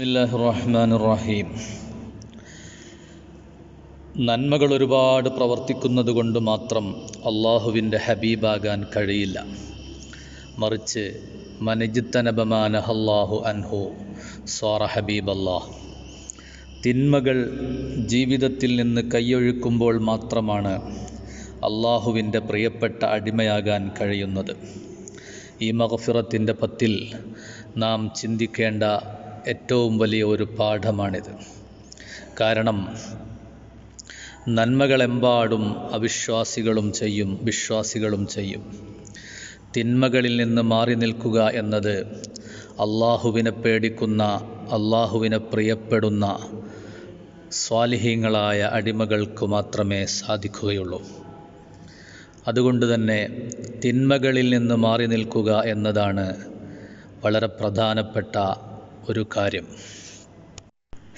ബിസ്മില്ലാഹി റഹ്മാൻ റഹീം നന്മകൾ ഒരുപാട് പ്രവർത്തിക്കുന്നത് കൊണ്ട് മാത്രം അള്ളാഹുവിന്റെ ഹബീബാകാൻ കഴിയില്ല. മറിച്ച് മനജിത്തനബമാനഹല്ലാഹു അൻഹു സോറ ഹബീബ് അല്ലാഹ് തിന്മകൾ ജീവിതത്തിൽ നിന്ന് കൈയൊഴുക്കുമ്പോൾ മാത്രമാണ് അള്ളാഹുവിന്റെ പ്രിയപ്പെട്ട അടിമയാകാൻ കഴിയുന്നത്. ഈ മഹഫിറത്തിന്റെ പത്തിൽ നാം ചിന്തിക്കേണ്ട ഏറ്റവും വലിയ ഒരു പാഠമാണിത്. കാരണം നന്മകളെമ്പാടും അവിശ്വാസികളും ചെയ്യും വിശ്വാസികളും ചെയ്യും. തിന്മകളിൽ നിന്ന് മാറി നിൽക്കുക എന്നത് അള്ളാഹുവിനെ പേടിക്കുന്ന അള്ളാഹുവിനെ പ്രിയപ്പെടുന്ന സ്വാലിഹീങ്ങളായ അടിമകൾക്ക് മാത്രമേ സാധിക്കുകയുള്ളൂ. അതുകൊണ്ട് തന്നെ തിന്മകളിൽ നിന്ന് മാറി നിൽക്കുക എന്നതാണ് വളരെ പ്രധാനപ്പെട്ട ഒരു കാര്യം.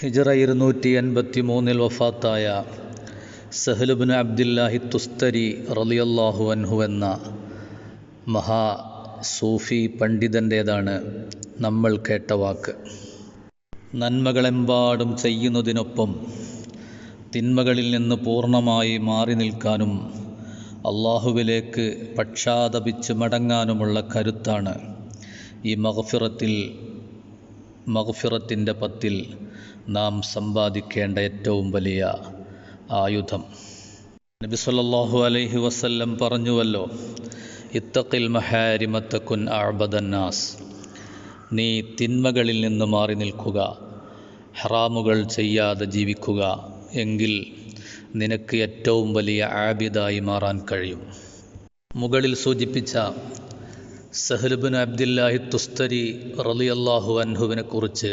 ഹിജറ ഇരുന്നൂറ്റി എൺപത്തി മൂന്നിൽ വഫാത്തായ സഹലുബിൻ അബ്ദില്ലാഹി തുസ്തരി റലിയല്ലാഹു അൻഹു എന്ന മഹാ സൂഫി പണ്ഡിതന്റേതാണ് നമ്മൾ കേട്ട വാക്ക്. നന്മകളെമ്പാടും ചെയ്യുന്നതിനൊപ്പം തിന്മകളിൽ നിന്ന് പൂർണമായി മാറി നിൽക്കാനും അള്ളാഹുവിലേക്ക് പക്ഷാതപിച്ച് മടങ്ങാനുമുള്ള കരുത്താണ് ഈ മഹഫിറത്തിൽ മഹഫിറത്തിന്റെ പത്തിൽ നാം സമ്പാദിക്കേണ്ട ഏറ്റവും വലിയ ആയുധം. നബി സല്ലാഹു അലൈഹി വസല്ലം പറഞ്ഞുവല്ലോ ഇത്തക്കിൽ മഹാരിമത്തക്കുൻ ആബദന്നാസ് നീ തിന്മകളിൽ നിന്ന് മാറി നിൽക്കുക ഹറാമുകൾ ചെയ്യാതെ ജീവിക്കുക എങ്കിൽ നിനക്ക് ഏറ്റവും വലിയ ആബിദായി മാറാൻ കഴിയും. മുകളിൽ സൂചിപ്പിച്ച സഹലുബിൻ അബ്ദില്ലാഹി തുസ്തരി റളിയല്ലാഹു അൻഹുവിനെ കുറിച്ച്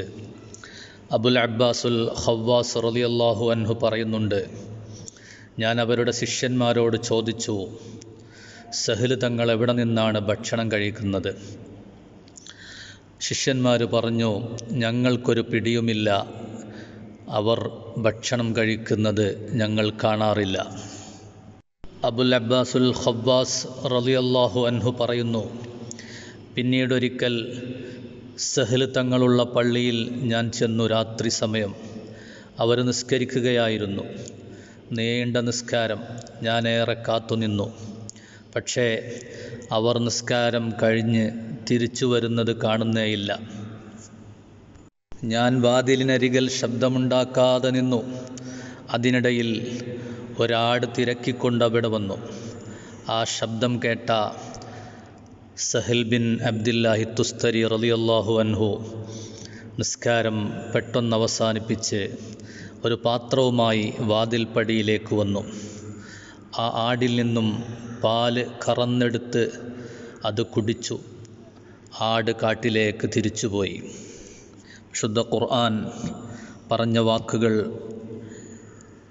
അബുൽ അബ്ബാസുൽ ഹവാസ് റളിയല്ലാഹു അൻഹു പറയുന്നുണ്ട്. ഞാൻ അവരുടെ ശിഷ്യന്മാരോട് ചോദിച്ചു സഹൽ തങ്ങൾ എവിടെ നിന്നാണ് ഭക്ഷണം കഴിക്കുന്നത്? ശിഷ്യന്മാർ പറഞ്ഞു ഞങ്ങൾക്കൊരു പിടിയുമില്ല. അവർ ഭക്ഷണം കഴിക്കുന്നത് ഞങ്ങൾ കാണാറില്ല. അബുൽ അബ്ബാസുൽ ഖബ്ബാസ് റളിയല്ലാഹു അൻഹു പറയുന്നു പിന്നീടൊരിക്കൽ സഹൽ തങ്ങളുള്ള പള്ളിയിൽ ഞാൻ ചെന്നു രാത്രി സമയം. അവർ നിസ്കരിക്കുകയായിരുന്നു. നീണ്ട നിസ്കാരം. ഞാനേറെ കാത്തുനിന്നു പക്ഷേ അവർ നിസ്കാരം കഴിഞ്ഞ് തിരിച്ചു വരുന്നത് കാണുന്നേയില്ല. ഞാൻ വാതിലിനരികിൽ ശബ്ദമുണ്ടാക്കാതെ നിന്നു. അതിനിടയിൽ ഒരാട് തിരക്കിക്കൊണ്ട് അവിടെ വന്നു. ആ ശബ്ദം കേട്ട സഹൽ ബിൻ അബ്ദില്ലാഹി തുസ്തരി റളിയല്ലാഹു അൻഹു നിസ്കാരം പെട്ടെന്ന് അവസാനിപ്പിച്ച് ഒരു പാത്രവുമായി വാതിൽപ്പടിയിലേക്ക് വന്നു. ആ ആടിൽ നിന്നും പാൽ കറന്നെടുത്ത് അത് കുടിച്ചു. ആട് കാട്ടിലേക്ക് തിരിച്ചുപോയി. ശുദ്ധ ഖുർആൻ പറഞ്ഞ വാക്കുകൾ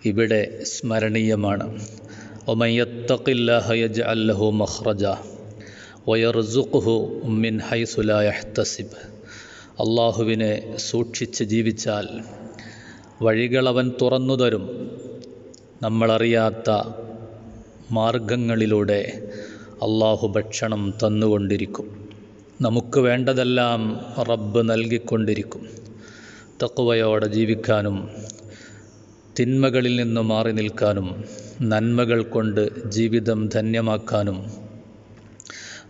ഇവിടെ സ്മരണീയമാണ്. ഒമയ്യത്തഖില്ലഹയജ് മഖ്റജ. വയർസുഖുഹു മിൻ ഹൈസുലായഹ്തസിബ് അള്ളാഹുവിനെ സൂക്ഷിച്ച് ജീവിച്ചാൽ വഴികളവൻ തുറന്നു തരും. നമ്മളറിയാത്ത മാർഗങ്ങളിലൂടെ അള്ളാഹു ഭക്ഷണം തന്നുകൊണ്ടിരിക്കും. നമുക്ക് വേണ്ടതെല്ലാം റബ്ബ് നൽകിക്കൊണ്ടിരിക്കും. തക്കുവയോടെ ജീവിക്കാനും തിന്മകളിൽ നിന്ന് മാറി നിൽക്കാനും നന്മകൾ കൊണ്ട് ജീവിതം ധന്യമാക്കാനും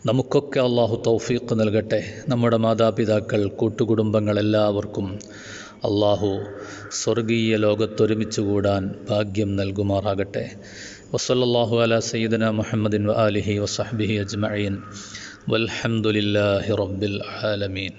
നമുക്കൊക്കെ അള്ളാഹു തൗഫീഖ് നൽകട്ടെ. നമ്മുടെ മാതാപിതാക്കൾ കൂട്ടുകുടുംബങ്ങൾ എല്ലാവർക്കും അള്ളാഹു സ്വർഗീയ ലോകത്തൊരുമിച്ച് കൂടാൻ ഭാഗ്യം നൽകുമാറാകട്ടെ. വസല്ലാഹു അല സയ്യിദന മുഹമ്മദിൻ വ ആലിഹി വസഹബിഹി അജ്മഈൻ. വൽഹംദുലില്ലാഹി റബ്ബിൽ ആലമീൻ.